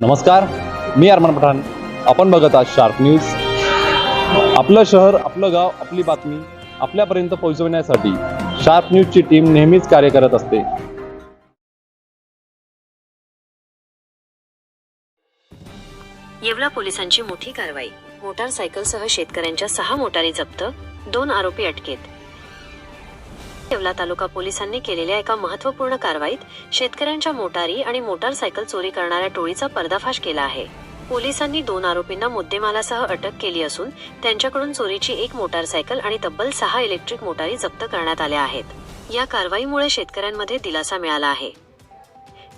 नमस्कार मी अरमान पठाण. आपण बघत आहात शार्प न्यूज आपलं शहर आपलं गाव आपली बातमी आपल्यापर्यंत पोहोचवण्यासाठी शार्प न्यूजची टीम नेहमीच कार्य करत असते. येवला पोलिसांची मोठी कारवाई. मोटारसायकलसह शेतकऱ्यांच्या सहा मोटारी जप्त दोन आरोपी अटकेत. येवला तालुका पोलिसांनी केलेल्या एका महत्त्वपूर्ण कारवाईत शेतकऱ्यांच्या मोटारी आणि मोटारसायकल चोरी करणाऱ्या टोळीचा पर्दाफाश केला आहे. पोलिसांनी दोन आरोपींना मुद्देमालासह अटक केली असून त्यांच्याकडून चोरीची एक मोटारसायकल आणि तब्बल सहा इलेक्ट्रिक मोटारी जप्त करण्यात आल्या आहेत. या कारवाईमुळे शेतकऱ्यांमध्ये दिलासा मिळाला आहे.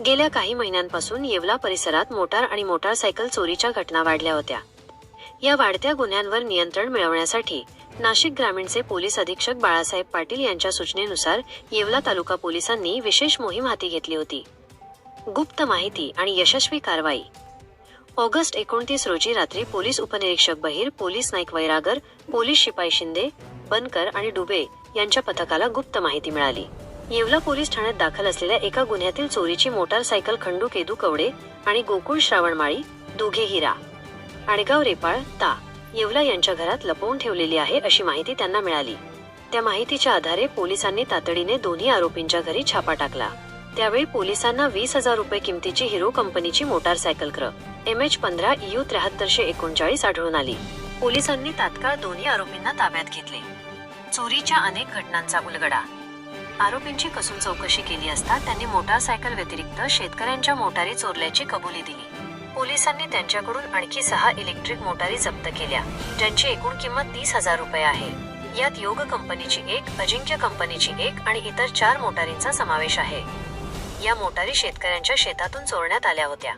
गेल्या काही महिन्यांपासून येवला परिसरात मोटार आणि मोटारसायकल चोरीच्या घटना वाढल्या होत्या. या वाढत्या गुन्ह्यांवर नियंत्रण मिळवण्यासाठी नाशिक ग्रामीणचे पोलीस अधीक्षक बाळासाहेब पाटील यांच्या सूचनेनुसार येवला तालुका पोलिसांनी विशेष मोहीम हाती घेतली होती. गुप्त माहिती आणि यशस्वी कारवाई. ऑगस्ट एकोणतीस रोजी रात्री पोलीस उपनिरीक्षक बहीर पोलीस नाईक वैरागर पोलीस शिपाई शिंदे बनकर आणि डुबे यांच्या पथकाला गुप्त माहिती मिळाली. येवला पोलीस ठाण्यात दाखल असलेल्या एका गुन्ह्यातील चोरीची मोटारसायकल खंडू केदू कवडे आणि गोकुळ श्रावणमाळी दोघे हिरा आडगाव रेपाळ ता. येवला यांच्या घरात लपवून ठेवलेली आहे अशी माहिती त्यांना मिळाली. त्या माहितीच्या आधारे पोलिसांनी तातडीने दोन्ही आरोपींच्या घरी छापा टाकला. त्यावेळी पोलिसांना वीस हजार रुपये किमतीची हिरो कंपनीची मोटारसायकल क्र. एम एच पंधरा यू त्र्याहत्तरशे एकोणचाळीस आढळून आली. पोलिसांनी तात्काळ दोन्ही आरोपींना ताब्यात घेतले. चोरीच्या अनेक घटनांचा उलगडा. आरोपींची कसून चौकशी केली असता त्यांनी मोटारसायकल व्यतिरिक्त शेतकऱ्यांच्या मोटारी चोरल्याची कबुली दिली. पोलिसांनी त्यांच्याकडून आणखी सहा इलेक्ट्रिक मोटारी जप्त केल्या. ज्यांची एकूण किंमत तीस हजार रुपये आहे. यात योग कंपनीची एक अजिंक्य कंपनीची एक आणि इतर चार मोटारींचा समावेश आहे. या मोटारी शेतकऱ्यांच्या शेतातून चोरण्यात आल्या होत्या.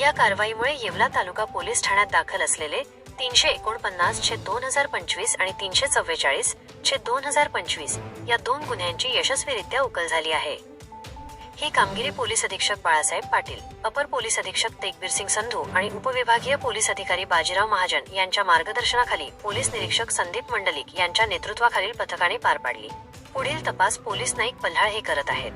या कारवाईमुळे येवला तालुका पोलीस ठाण्यात दाखल असलेले तीनशे एकोणपन्नास छे दोन हजार पंचवीस आणि तीनशे चव्वेचाळीस छे दोन हजार पंचवीस या दोन गुन्ह्यांची यशस्वीरित्या उकल झाली आहे. ही कामगिरी पोलीस अधीक्षक बाळासाहेब पाटील अपर पोलीस अधीक्षक तेगबीर सिंग संधू आणि उपविभागीय पोलीस अधिकारी बाजीराव महाजन यांच्या मार्गदर्शनाखाली पोलीस निरीक्षक संदीप मंडलिक यांच्या नेतृत्वाखालील पथकाने पार पाडली. पुढील तपास पोलीस नाईक पल्हाळ हे करत आहेत.